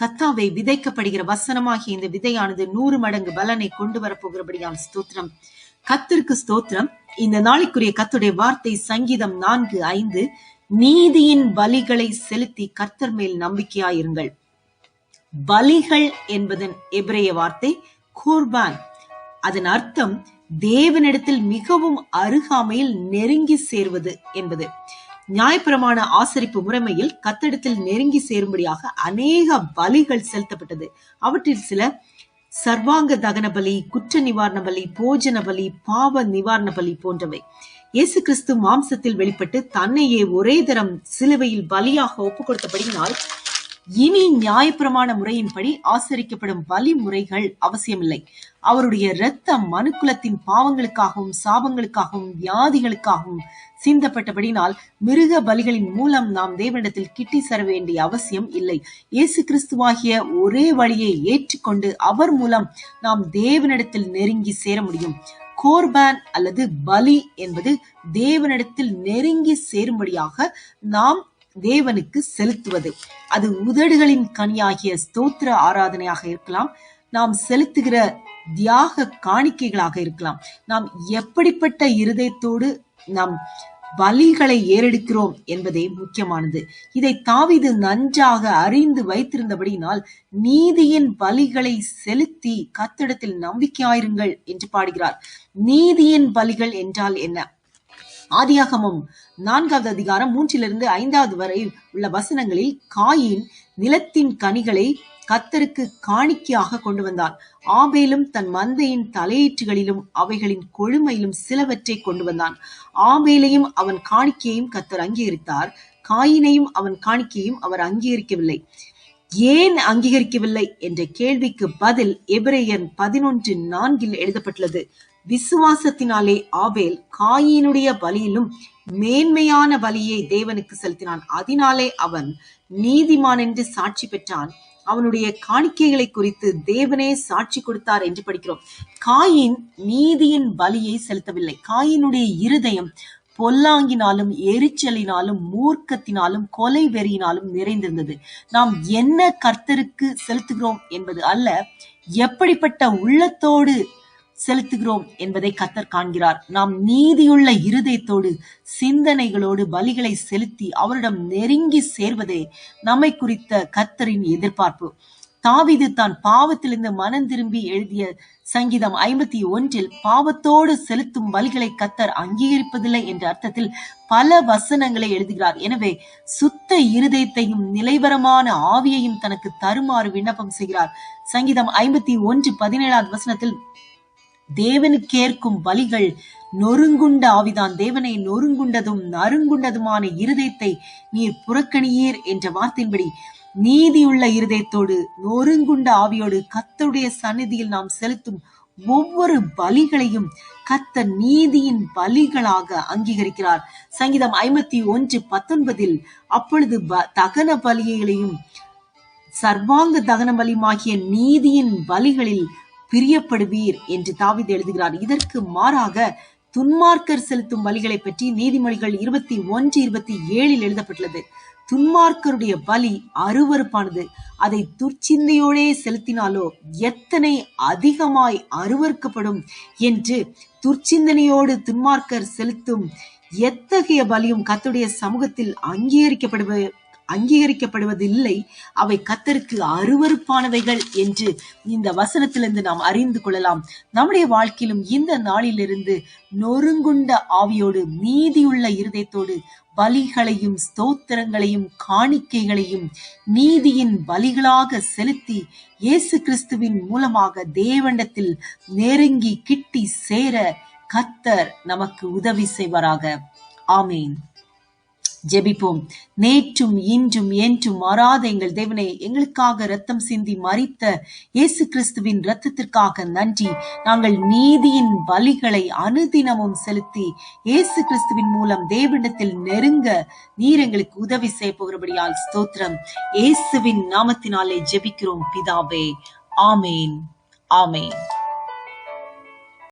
கத்தாவை விதைக்கப்படுகிற வசனமாகிய இந்த விதையானது நூறு மடங்கு பலனை கொண்டு வரப்போகிறபடியால் ஸ்தோத்திரம். கத்திற்கு ஸ்தோத்திரம். இந்த நாளைக்குரிய கத்துடைய வார்த்தை சங்கீதம் நான்கு ஐந்து நீதியின் பலிகளை செலுத்தி கர்த்தர் மேல் நம்பிக்கையாயிருங்கள். பலிகள் என்பதன் எபிரேய வார்த்தை குர்பான். அதன் அர்த்தம் தேவனிடத்தில் மிகவும் அருகாமையில் நெருங்கி சேர்வது என்பது. நியாயப்பிரமாண ஆசரிப்பு முறைமையில் கத்தடத்தில் நெருங்கி சேரும்படியாக அநேக பலிகள் செலுத்தப்பட்டது. அவற்றில் சில சர்வாங்க தகன பலி குற்ற நிவாரண பலி போஜன பலி பாவ நிவாரண பலி போன்றவை. இயேசு கிறிஸ்து மாம்சத்தில் வெளிப்பட்டு தன்னையே ஒரே தரம் சிலுவையில் பலியாக ஒப்புக் கொடுத்தபடியினால் இனி நியாயப்பிரமாண முறையின்படி ஆசரிக்கப்படும் வழிமுறைகள் அவசியமில்லை. அவருடைய இரத்தம் மனுக்குலத்தின் பாவங்களுக்காகவும் சாபங்களுக்காகவும் வியாதிகளுக்காகவும் சிந்தப்பட்டபடினால் மிருக பலிகளின் மூலம் நாம் தேவனிடத்தில் கிட்டி சர வேண்டிய அவசியம் இல்லை. இயேசு கிறிஸ்துவாகிய ஒரே வழியை ஏற்றுக்கொண்டு அவர் மூலம் நாம் தேவனிடத்தில் நெருங்கி சேர முடியும். கோர்பான் அல்லது பலி என்பது தேவனிடத்தில் நெருங்கி சேரும்படியாக நாம் தேவனுக்கு செலுத்துவது. அது உதடுகளின் கனியாகிய ஸ்தோத்திர ஆராதனையாக இருக்கலாம். நாம் செலுத்துகிற தியாக காணிக்கைகளாக இருக்கலாம். நாம் எப்படிப்பட்ட இருதயத்தோடு நாம் பலிகளை ஏறெடுக்கிறோம் என்பதே முக்கியமானது. இதை தாவிது நன்றாக அறிந்து வைத்திருந்தபடியினால் நீதியின் பலிகளை செலுத்தி கத்திடத்தில் நம்பிக்கையாயிருங்கள் என்று பாடுகிறார். நீதியின் பலிகள் என்றால் என்ன? ஆதியாகமும் நான்காவது அதிகாரம் மூன்றிலிருந்து ஐந்தாவது வரை உள்ள வசனங்களில் காயின் நிலத்தின் கனிகளை கத்தருக்கு காணிக்கையாக கொண்டு வந்தான் ஆபேலும் தன் மந்தையின் தலையீற்றுகளிலும் அவைகளின் கொழுமையிலும் சிலவற்றை கொண்டு வந்தான். ஆபேலையும் அவன் காணிக்கையையும் கத்தர் அங்கீகரித்தார். காயினையும் அவன் காணிக்கையும் அவர் அங்கீகரிக்கவில்லை. ஏன் அங்கீகரிக்கவில்லை? என்ற கேள்விக்கு பதில் எபிரேயன் பதினொன்று நான்கில் எழுதப்பட்டுள்ளது. விசுவாசத்தினாலே ஆபேல் காயினுடைய பலியிலும் மேன்மையான பலியை தேவனுக்கு செலுத்தினான். அதனாலே அவன் நீதிமான் என்று சாட்சி பெற்றான். அவனுடைய காணிக்கைகளை குறித்து தேவனே சாட்சி கொடுத்தார் என்று படிக்கிறோம். காயின் நீதியின் பலியை செலுத்தவில்லை. காயினுடைய இருதயம் பொல்லாங்கினாலும் எரிச்சலினாலும் மூர்க்கத்தினாலும் கொலை வெறியினாலும் நிறைந்திருந்தது. நாம் என்ன கர்த்தருக்கு செலுத்துகிறோம் என்பது அல்ல எப்படிப்பட்ட உள்ளத்தோடு செலுத்துகிறோம் என்பதை கத்தர் காண்கிறார். நாம் நீதியுள்ள இருதயத்தோடு சிந்தனைகளோடு பலிகளை செலுத்தி அவரிடம் நெருங்கி சேர்வதே நம்மை குறித்த கத்தரின் எதிர்பார்ப்பு. தாவிது தான் பாவத்திலிருந்து மனம் திரும்பி எழுதிய சங்கீதம் ஐம்பத்தி ஒன்றில் பாவத்தோடு செலுத்தும் பலிகளை கத்தர் அங்கீகரிப்பதில்லை என்ற அர்த்தத்தில் பல வசனங்களை எழுதுகிறார். எனவே சுத்த இருதயத்தையும் நிலைவரமான ஆவியையும் தனக்கு தருமாறு விண்ணப்பம் செய்கிறார். சங்கீதம் ஐம்பத்தி ஒன்று பதினேழாவது வசனத்தில் தேவனுக்கேற்கும் பலிகள் நொறுங்குண்ட ஆவிதான். தேவனை நொறுங்குண்டதும் நறுங்குண்டதுமான இருதயத்தை நீர் புறக்கணியீர் என்ற வார்த்தையின்படி நீதியுள்ள இருதயத்தோடு நொறுங்குண்ட ஆவியோடு கத்தருடைய சந்நிதியில் நாம் செலுத்தும் ஒவ்வொரு பலிகளையும் கத்த நீதியின் பலிகளாக அங்கீகரிக்கிறார். சங்கீதம் ஐம்பத்தி ஒன்று பத்தொன்பதில் அப்பொழுது தகன பலிகளையும் சர்வாங்க தகன பலியுமாகிய நீதியின் பலிகளில் பிரியப்படுவீர் என்று தாவித் எழுதுகிறார். இதற்கு மாறாக துன்மார்க்கர் செலுத்தும் வழிகளை பற்றி நீதிமொழிகள் இருபத்தி ஒன்று இருபத்தி ஏழில் எழுதப்பட்டுள்ளது. துன்மார்க்கருடைய வலி அருவறுப்பானது அதை துர்ச்சிந்தையோடே செலுத்தினாலோ எத்தனை அதிகமாய் அருவறுக்கப்படும் என்று துர்ச்சிந்தனையோடு துன்மார்க்கர் செலுத்தும் எத்தகைய பலியும் கத்துடைய சமூகத்தில் அங்கீகரிக்கப்படுவ அங்கீகரிக்கப்படுவதில்லை. அவை கத்தருக்கு அருவறுப்பானவைகள் என்று இந்த வசனத்திலிருந்து நாம் அறிந்து கொள்ளலாம். நம்முடைய வாழ்க்கையிலும் இந்த நாளிலிருந்து நொறுங்குண்ட ஆவியோடு நீதியுள்ள இருதயத்தோடு பலிகளையும் ஸ்தோத்திரங்களையும் காணிக்கைகளையும் நீதியின் பலிகளாக செலுத்தி இயேசு கிறிஸ்துவின் மூலமாக தேவண்டத்தில் நெருங்கி கிட்டி சேர கத்தர் நமக்கு உதவி செய்வாராக. ஆமேன். ஜெபிப்போம். நேற்றும் இன்றும் என்றும் மாறாத எங்கள் தேவனை எங்களுக்காக ரத்தம் சிந்தி மறித்த இயேசு கிறிஸ்துவின் ரத்தத்திற்காக நன்றி. நாங்கள் நீதியின் பலிகளை அனுதினமும் செலுத்தி இயேசு கிறிஸ்துவின் மூலம் தேவனிடத்தில் நெருங்க நீர் எங்களுக்கு உதவி செய்யப்போகிறபடியால் ஸ்தோத்திரம். இயேசுவின் நாமத்தினாலே ஜெபிக்கிறோம் பிதாவே. ஆமேன். ஆமேன்.